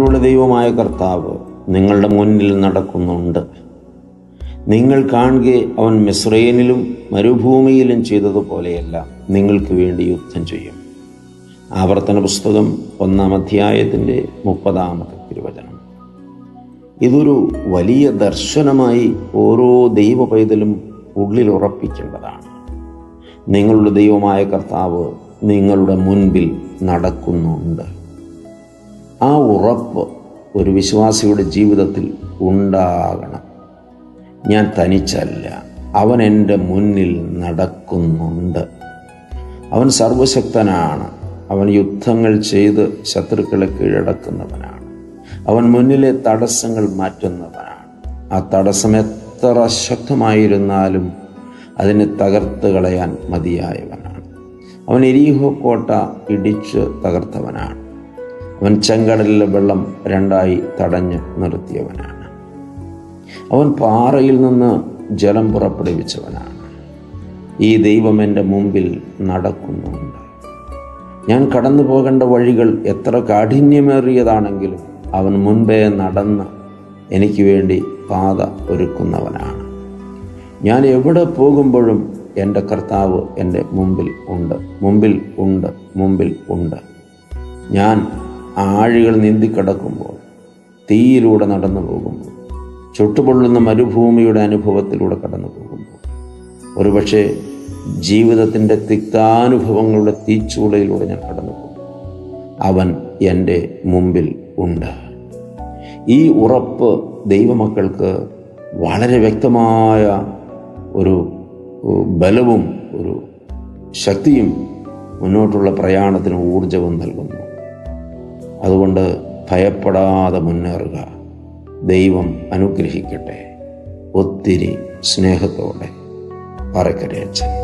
നിങ്ങളുടെ ദൈവമായ കർത്താവ് നിങ്ങളുടെ മുന്നിൽ നടക്കുന്നുണ്ട്. നിങ്ങൾ കാണുക അവൻ മിസ്രൈനിലും മരുഭൂമിയിലും ചെയ്തതുപോലെയല്ല നിങ്ങൾക്ക് വേണ്ടി യുദ്ധം ചെയ്യും. ആവർത്തന പുസ്തകം ഒന്നാം അധ്യായത്തിന്റെ മുപ്പതാമത്തെ തിരുവചനം. ഇതൊരു വലിയ ദർശനമായി ഓരോ ദൈവ പൈതലും ഉള്ളിൽ ഉറപ്പിക്കേണ്ടതാണ്. നിങ്ങളുടെ ദൈവമായ കർത്താവ് നിങ്ങളുടെ മുൻപിൽ നടക്കുന്നുണ്ട്. ആ ഉറപ്പ് ഒരു വിശ്വാസിയുടെ ജീവിതത്തിൽ ഉണ്ടാകണം. ഞാൻ തനിച്ചല്ല. അവൻ എന്റെ മുന്നിൽ നടക്കുന്നുണ്ട്. അവൻ സർവശക്തനാണ്. അവൻ യുദ്ധങ്ങൾ ചെയ്ത് ശത്രുക്കളെ കീഴടക്കുന്നവനാണ്. അവൻ മുന്നിലെ തടസ്സങ്ങൾ മാറ്റുന്നവനാണ്. ആ തടസ്സം എത്ര ശക്തമായിരുന്നാലും അതിനെ തകർത്ത് കളയാൻ മതിയായവനാണ്. അവൻ എരിഹോ കോട്ട ഇടിച്ച് തകർത്തവനാണ്. അവൻ ചെങ്കടലിലെ വെള്ളം രണ്ടായി തടഞ്ഞു നിർത്തിയവനാണ്. അവൻ പാറയിൽ നിന്ന് ജലം പുറപ്പെടുവിച്ചവനാണ്. ഈ ദൈവം എന്റെ മുമ്പിൽ നടക്കുന്നുണ്ട്. ഞാൻ കടന്നു പോകേണ്ട വഴികൾ എത്ര കാഠിന്യമേറിയതാണെങ്കിലും അവൻ മുൻപേ നടന്ന് എനിക്ക് വേണ്ടി പാത ഒരുക്കുന്നവനാണ്. ഞാൻ എവിടെ പോകുമ്പോഴും എന്റെ കർത്താവ് എന്റെ മുമ്പിൽ ഉണ്ട്. മുമ്പിൽ ഉണ്ട്. മുമ്പിൽ ഉണ്ട്. ഞാൻ ആഴികൾ നീന്തിക്കടക്കുമ്പോൾ തീയിലൂടെ നടന്നു പോകുമ്പോൾ ചുട്ടുപൊള്ളുന്ന മരുഭൂമിയുടെ അനുഭവത്തിലൂടെ കടന്നു പോകുമ്പോൾ ഒരുപക്ഷെ ജീവിതത്തിന്റെ തിക്താനുഭവങ്ങളുടെ തീച്ചൂളയിലൂടെ ഞാൻ കടന്നു പോകും. അവൻ എന്റെ മുമ്പിൽ ഉണ്ട്. ഈ ഉറപ്പ് ദൈവമക്കൾക്ക് വളരെ വ്യക്തമായ ഒരു ബലവും ഒരു ശക്തിയും മുന്നോട്ടുള്ള പ്രയാണത്തിന് ഊർജവും നൽകുന്നു. അതുകൊണ്ട് ഭയപ്പെടാതെ മുന്നേറുക. ദൈവം അനുഗ്രഹിക്കട്ടെ. ഒത്തിരി സ്നേഹത്തോടെ. പറക്കരയച്ചൻ